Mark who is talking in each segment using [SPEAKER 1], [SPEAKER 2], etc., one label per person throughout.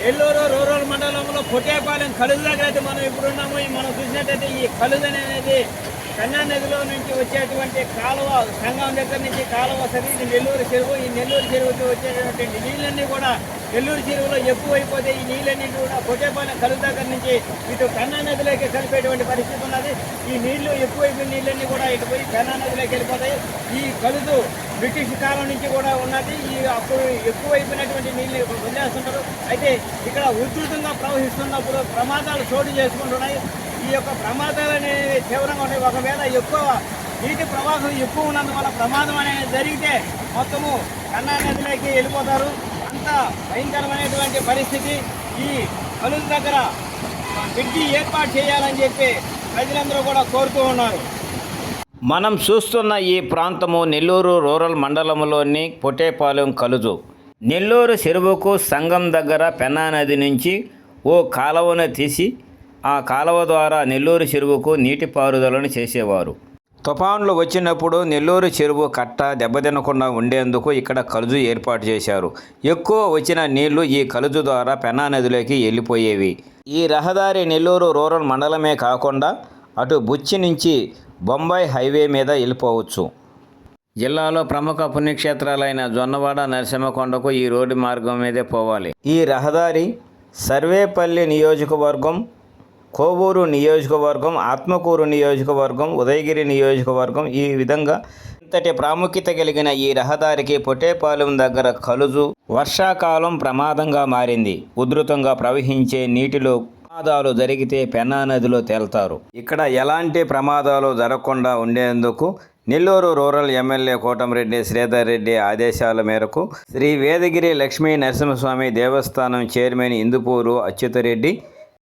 [SPEAKER 1] Nellore rural మండలంలో కొట్టేపాలెం కలుగు దగ్గర అయితే మనం ఇప్పుడున్నాము. మనం చూసినట్టయితే ఈ కలుదని అనేది కన్నా నదిలో నుంచి వచ్చేటువంటి కాలువ సంగం దగ్గర నుంచి కాలువ వస్తుంది ఇది నెల్లూరు చెరువు. ఈ నెల్లూరు చెరువుకి వచ్చేటటువంటి నీళ్ళన్నీ కూడా నెల్లూరు చెరువులో ఎక్కువైపోతే ఈ నీళ్ళన్నీ కూడా కొట్టేపాలెం కలుగు దగ్గర నుంచి ఇటు కన్నా నదిలోకి కలిపేటువంటి పరిస్థితి ఉన్నది. ఈ నీళ్ళు ఎక్కువైపోయిన నీళ్ళన్నీ కూడా ఇటు పోయి కన్నా నదిలోకి వెళ్ళిపోతాయి. ఈ కలుదు బ్రిటిష్ కాలం నుంచి కూడా ఉన్నది. ఈ అప్పుడు ఎక్కువైపోయినటువంటి నీళ్ళు వదిలేస్తుంటారు. అయితే ఇక్కడ ఉధృతంగా ప్రవహిస్తున్నప్పుడు ప్రమాదాలు చోటు చేసుకుంటున్నాయి. ఈ యొక్క ప్రమాదాలు అనేవి తీవ్రంగా ఉన్నాయి. ఒకవేళ ఎక్కువ నీటి ప్రవాహం ఎక్కువ ఉన్నందువల్ల ప్రమాదం అనేది జరిగితే మొత్తము కన్నా నదిలోకి వెళ్ళిపోతారు. అంత భయంకరమైనటువంటి పరిస్థితి. ఈ కలుగు దగ్గర బ్రిడ్జి ఏర్పాటు చేయాలని చెప్పి ప్రజలందరూ కూడా కోరుతూ ఉన్నారు.
[SPEAKER 2] మనం చూస్తున్న ఈ ప్రాంతము నెల్లూరు రూరల్ మండలంలోని పొటేపాలెం కలుజు. నెల్లూరు చెరువుకు సంగం దగ్గర పెన్నా నది నుంచి ఓ కాలువను తీసి ఆ కాలువ ద్వారా నెల్లూరు చెరువుకు నీటిపారుదలను చేసేవారు. తుఫాన్లు వచ్చినప్పుడు నెల్లూరు చెరువు కట్ట దెబ్బతినకుండా ఉండేందుకు ఇక్కడ కలుజు ఏర్పాటు చేశారు. ఎక్కువ వచ్చిన నీళ్ళు ఈ కలుజు ద్వారా పెన్నా నదిలోకి వెళ్ళిపోయేవి. ఈ రహదారి నెల్లూరు రూరల్ మండలమే కాకుండా అటు బుచ్చి నుంచి బొంబాయి హైవే మీద వెళ్ళిపోవచ్చు. జిల్లాలో ప్రముఖ పుణ్యక్షేత్రాలైన జొన్నవాడ నరసింహకొండకు ఈ రోడ్డు మార్గం మీదే పోవాలి. ఈ రహదారి సర్వేపల్లి నియోజకవర్గం కోవూరు నియోజకవర్గం ఆత్మకూరు నియోజకవర్గం ఉదయగిరి నియోజకవర్గం ఈ విధంగా ఇంతటి ప్రాముఖ్యత కలిగిన ఈ రహదారికి పొట్టేపాలెం దగ్గర కలుజు. వర్షాకాలం ప్రమాదంగా మారింది. ఉధృతంగా ప్రవహించే నీటిలో ప్రమాదాలు జరిగితే పెన్నా నదిలో తేల్తారు. ఇక్కడ ఎలాంటి ప్రమాదాలు జరగకుండా ఉండేందుకు నెల్లూరు రూరల్ ఎమ్మెల్యే కోటమిరెడ్డి శ్రీధర్ రెడ్డి ఆదేశాల మేరకు శ్రీ వేదగిరి లక్ష్మీ నరసింహస్వామి దేవస్థానం చైర్మన్ ఇందుపూరు అచ్యుతరెడ్డి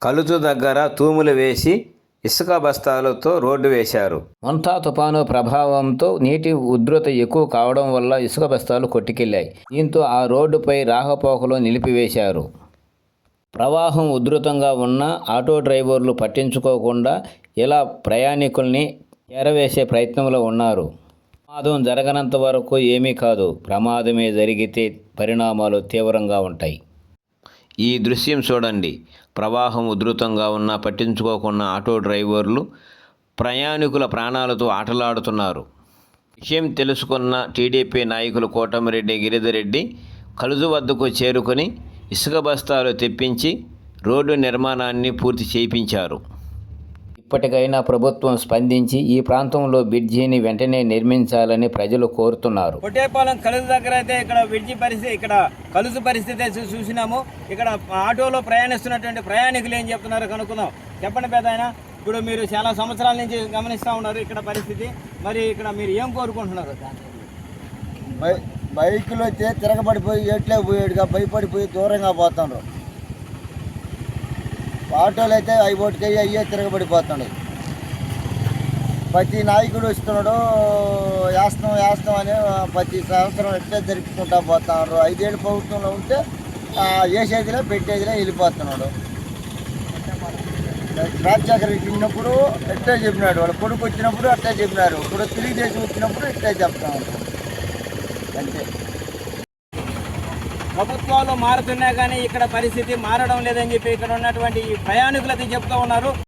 [SPEAKER 2] కలుచు దగ్గర తూములు వేసి ఇసుక బస్తాలతో రోడ్డు వేశారు. మొంతా తుపాను ప్రభావంతో నీటి ఉధృత ఎక్కువ కావడం వల్ల ఇసుక బస్తాలు కొట్టుకెళ్ళాయి దీంతో ఆ రోడ్డుపై రాకపోకలు నిలిపివేశారు. ప్రవాహం ఉధృతంగా ఉన్న ఆటో డ్రైవర్లు పట్టించుకోకుండా ఇలా ప్రయాణికుల్ని చేరవేసే ప్రయత్నంలో ఉన్నారు. ప్రమాదం జరగనంత వరకు ఏమీ కాదు. ప్రమాదమే జరిగితే పరిణామాలు తీవ్రంగా ఉంటాయి. ఈ దృశ్యం చూడండి. ప్రవాహం ఉధృతంగా ఉన్న పట్టించుకోకుండా ఆటో డ్రైవర్లు ప్రయాణికుల ప్రాణాలతో ఆటలాడుతున్నారు. విషయం తెలుసుకున్న టీడీపీ నాయకులు కోటమిరెడ్డి గిరిధరెడ్డి కలుజు వద్దకు చేరుకొని ఇసుక బస్తాలు తెప్పించి రోడ్డు నిర్మాణాన్ని పూర్తి చేయించారు. ఇప్పటికైనా ప్రభుత్వం స్పందించి ఈ ప్రాంతంలో బ్రిడ్జిని వెంటనే నిర్మించాలని ప్రజలు కోరుతున్నారు.
[SPEAKER 1] కొట్టేపాలెం కలుసు దగ్గర అయితే ఇక్కడ విడిచి పరిస్థితి ఇక్కడ కలుసు పరిస్థితి చూసినాము. ఇక్కడ ఆటోలో ప్రయాణిస్తున్నటువంటి ప్రయాణికులు ఏం చెప్తున్నారు కనుక్కుందాం. చెప్పండి పెద్ద ఆయన. ఇప్పుడు మీరు చాలా సంవత్సరాల నుంచి గమనిస్తూ ఉన్నారు ఇక్కడ పరిస్థితి. మరి ఇక్కడ మీరు ఏం కోరుకుంటున్నారు
[SPEAKER 3] బైకులు అయితే తిరగబడిపోయి ఎట్లే పోయాడుగా భయపడిపోయి దూరంగా పోతాడు ఆటోలు అయితే ఐబోటికి అయ్యే తిరగబడిపోతున్నాయి ప్రతి నాయకుడు వస్తున్నాడు వేస్తాం వేస్తాం అని ప్రతి సంవత్సరం ఎట్లే జరుపుకుంటా పోతున్నారు ఐదేళ్ళు ప్రభుత్వంలో ఉంటే ఆ, వేసేదిలే పెట్టేదిలే వెళ్ళిపోతున్నాడు. రాజశేఖర్ రెడ్డి ఉన్నప్పుడు ఎట్లే చెప్పినాడు. వాళ్ళ కొడుకు వచ్చినప్పుడు అట్లే చెప్పినారు. ఇప్పుడు తెలుగుదేశం వచ్చినప్పుడు ఇట్లే చెప్తా ఉంటారు అంతే
[SPEAKER 1] ప్రభుత్వాలు మారుతున్నా కానీ ఇక్కడ పరిస్థితి మారడం లేదని చెప్పి ఇక్కడ ఉన్నటువంటి ఈ ప్రయాణికులు అయితే చెప్తూ ఉన్నారు.